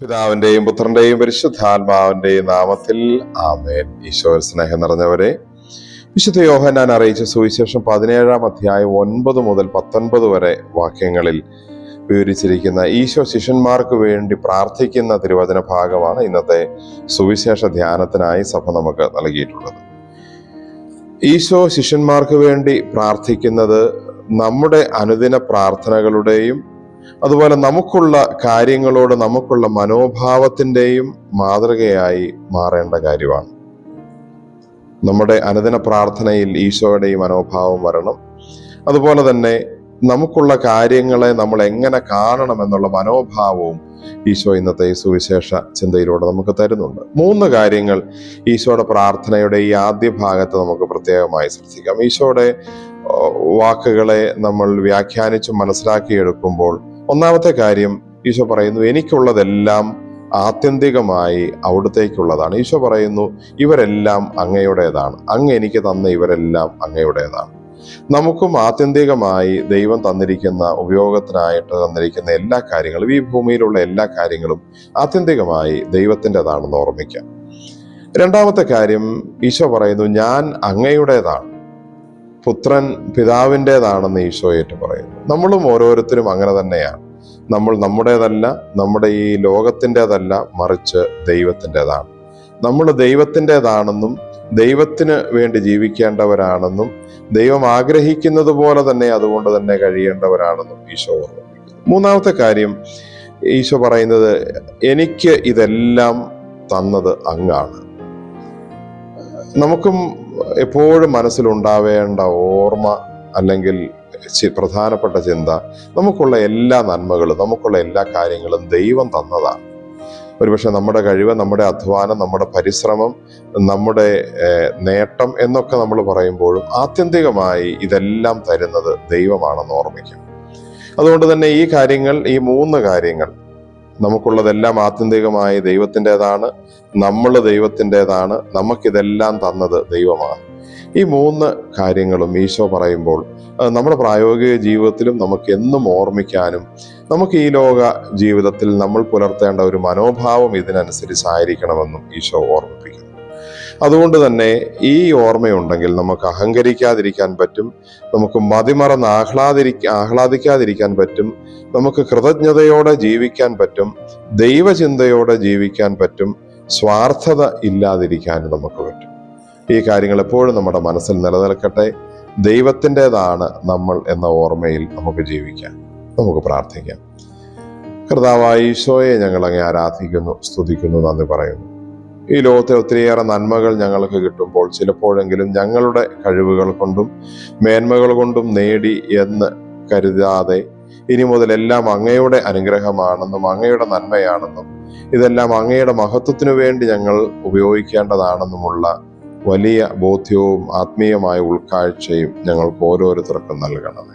പിതാവിന്റെയും പുത്രന്റെയും പരിശുദ്ധാത്മാവിന്റെയും നാമത്തിൽ ആമേൻ. ഈശോ സ്നേഹം നിറഞ്ഞവരെ വിശുദ്ധ യോഹന്നാൻ അറിയിച്ച സുവിശേഷം പതിനേഴാം അധ്യായം ഒൻപത് മുതൽ പത്തൊൻപത് വരെ വാക്യങ്ങളിൽ വിവരിച്ചിരിക്കുന്ന ഈശോ ശിഷ്യന്മാർക്ക് വേണ്ടി പ്രാർത്ഥിക്കുന്ന തിരുവചന ഭാഗമാണ് ഇന്നത്തെ സുവിശേഷ ധ്യാനത്തിനായി സഭ നമുക്ക് നൽകിയിട്ടുള്ളത്. ഈശോ ശിഷ്യന്മാർക്ക് വേണ്ടി പ്രാർത്ഥിക്കുന്നത് നമ്മുടെ അനുദിന പ്രാർത്ഥനകളുടെയും അതുപോലെ നമുക്കുള്ള കാര്യങ്ങളോട് നമുക്കുള്ള മനോഭാവത്തിന്റെയും മാതൃകയായി മാറേണ്ട കാര്യമാണ്. നമ്മുടെ അനുദിന പ്രാർത്ഥനയിൽ ഈശോയുടെ ഈ മനോഭാവം വരണം. അതുപോലെ തന്നെ നമുക്കുള്ള കാര്യങ്ങളെ നമ്മൾ എങ്ങനെ കാണണം എന്നുള്ള മനോഭാവവും ഈശോ ഇന്നത്തെ സുവിശേഷ ചിന്തയിലൂടെ നമുക്ക് തരുന്നുണ്ട്. മൂന്ന് കാര്യങ്ങൾ ഈശോയുടെ പ്രാർത്ഥനയുടെ ഈ ആദ്യ ഭാഗത്ത് നമുക്ക് പ്രത്യേകമായി ശ്രദ്ധിക്കാം. ഈശോയുടെ വാക്കുകളെ നമ്മൾ വ്യാഖ്യാനിച്ച് മനസ്സിലാക്കിയെടുക്കുമ്പോൾ ഒന്നാമത്തെ കാര്യം ഈശോ പറയുന്നു എനിക്കുള്ളതെല്ലാം ആത്യന്തികമായി അവിടത്തേക്കുള്ളതാണ്. ഈശോ പറയുന്നു ഇവരെല്ലാം അങ്ങയുടേതാണ്. അങ്ങ് എനിക്ക് തന്ന ഇവരെല്ലാം അങ്ങയുടേതാണ്. നമുക്കും ആത്യന്തികമായി ദൈവം തന്നിരിക്കുന്ന ഉപയോഗത്തിനായിട്ട് തന്നിരിക്കുന്ന എല്ലാ കാര്യങ്ങളും ഈ ഭൂമിയിലുള്ള എല്ലാ കാര്യങ്ങളും ആത്യന്തികമായി ദൈവത്തിന്റെതാണെന്ന് ഓർമ്മിക്കാം. രണ്ടാമത്തെ കാര്യം ഈശോ പറയുന്നു ഞാൻ അങ്ങയുടേതാണ്. പുത്രൻ പിതാവിന്റെതാണെന്ന് ഈശോ ഏറ്റു പറയുന്നു നമ്മളും ഓരോരുത്തരും അങ്ങനെ തന്നെയാണ്. നമ്മൾ നമ്മുടേതല്ല നമ്മുടെ ഈ ലോകത്തിന്റെതല്ല മറിച്ച് ദൈവത്തിന്റെതാണ്. നമ്മൾ ദൈവത്തിന്റെതാണെന്നും ദൈവത്തിന് വേണ്ടി ജീവിക്കേണ്ടവരാണെന്നും ദൈവം ആഗ്രഹിക്കുന്നത് പോലെ തന്നെ അതുകൊണ്ട് തന്നെ കഴിയേണ്ടവരാണെന്നും ഈശോ മൂന്നാമത്തെ കാര്യം ഈശോ പറയുന്നത് എനിക്ക് ഇതെല്ലാം തന്നത് അങ്ങാണ്. നമുക്കും എപ്പോഴും മനസ്സിലുണ്ടാവേണ്ട ഓർമ്മ അല്ലെങ്കിൽ പ്രധാനപ്പെട്ട ചിന്ത നമുക്കുള്ള എല്ലാ നന്മകളും നമുക്കുള്ള എല്ലാ കാര്യങ്ങളും ദൈവം തന്നതാണ്. ഒരുപക്ഷെ നമ്മുടെ കഴിവ് നമ്മുടെ അധ്വാനം നമ്മുടെ പരിശ്രമം നമ്മുടെ നേട്ടം എന്നൊക്കെ നമ്മൾ പറയുമ്പോഴും ആത്യന്തികമായി ഇതെല്ലാം തരുന്നത് ദൈവമാണെന്ന് ഓർമ്മിക്കും അതുകൊണ്ട് തന്നെ ഈ കാര്യങ്ങൾ ഈ മൂന്ന് കാര്യങ്ങൾ നമുക്കുള്ളതെല്ലാം ആത്യന്തികമായ ദൈവത്തിന്റെതാണ് നമ്മൾ ദൈവത്തിന്റെതാണ് നമുക്കിതെല്ലാം തന്നത് ദൈവമാണ്. ഈ മൂന്ന് കാര്യങ്ങളും ഈശോ പറയുമ്പോൾ നമ്മുടെ പ്രായോഗിക ജീവിതത്തിലും നമുക്ക് എന്നും ഓർമ്മിക്കാനും നമുക്ക് ഈ ലോക ജീവിതത്തിൽ നമ്മൾ പുലർത്തേണ്ട ഒരു മനോഭാവം ഇതിനനുസരിച്ചായിരിക്കണമെന്നും ഈശോ ഓർമ്മിപ്പിക്കുന്നു. അതുകൊണ്ട് തന്നെ ഈ ഓർമ്മയുണ്ടെങ്കിൽ നമുക്ക് അഹങ്കരിക്കാതിരിക്കാൻ പറ്റും നമുക്ക് മതിമറന്ന് ആഹ്ലാദിരി ആഹ്ലാദിക്കാതിരിക്കാൻ പറ്റും നമുക്ക് കൃതജ്ഞതയോടെ ജീവിക്കാൻ പറ്റും ദൈവചിന്തയോടെ ജീവിക്കാൻ പറ്റും സ്വാർത്ഥത ഇല്ലാതിരിക്കാൻ നമുക്ക് പറ്റും. ഈ കാര്യങ്ങൾ എപ്പോഴും നമ്മുടെ മനസ്സിൽ നിലനിൽക്കട്ടെ. ദൈവത്തിന്റെതാണ് നമ്മൾ എന്ന ഓർമ്മയിൽ നമുക്ക് ജീവിക്കാം നമുക്ക് പ്രാർത്ഥിക്കാം. കർത്താവായ ഈശോയെ ഞങ്ങൾ അങ്ങേ ആരാധിക്കുന്നു സ്തുതിക്കുന്നു നന്ദി പറയുന്നു. ഈ ലോകത്തെ ഒത്തിരിയേറെ നന്മകൾ ഞങ്ങൾക്ക് കിട്ടുമ്പോൾ ചിലപ്പോഴെങ്കിലും ഞങ്ങളുടെ കഴിവുകൾ കൊണ്ടും മേന്മകൾ കൊണ്ടും നേടി എന്ന് കരുതാതെ ഇനി മുതൽ എല്ലാം അങ്ങയുടെ അനുഗ്രഹമാണെന്നും അങ്ങയുടെ നന്മയാണെന്നും ഇതെല്ലാം അങ്ങയുടെ മഹത്വത്തിനു വേണ്ടി ഞങ്ങൾ ഉപയോഗിക്കേണ്ടതാണെന്നുമുള്ള വലിയ ബോധ്യവും ആത്മീയമായ ഉൾക്കാഴ്ചയും ഞങ്ങൾക്ക് ഓരോരുത്തർക്കും നൽകണമേ.